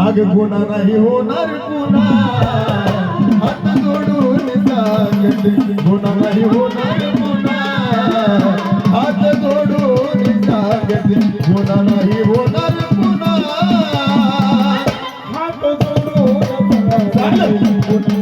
अग गुन्हा नाही होणार पुन्हा हात जोडून सांगते गुन्हा नाही होणार पुन्हा हात जोडून सांगते गुन्हा नाही होणार पुन्हा हात जोडून चालेल. गुन्हा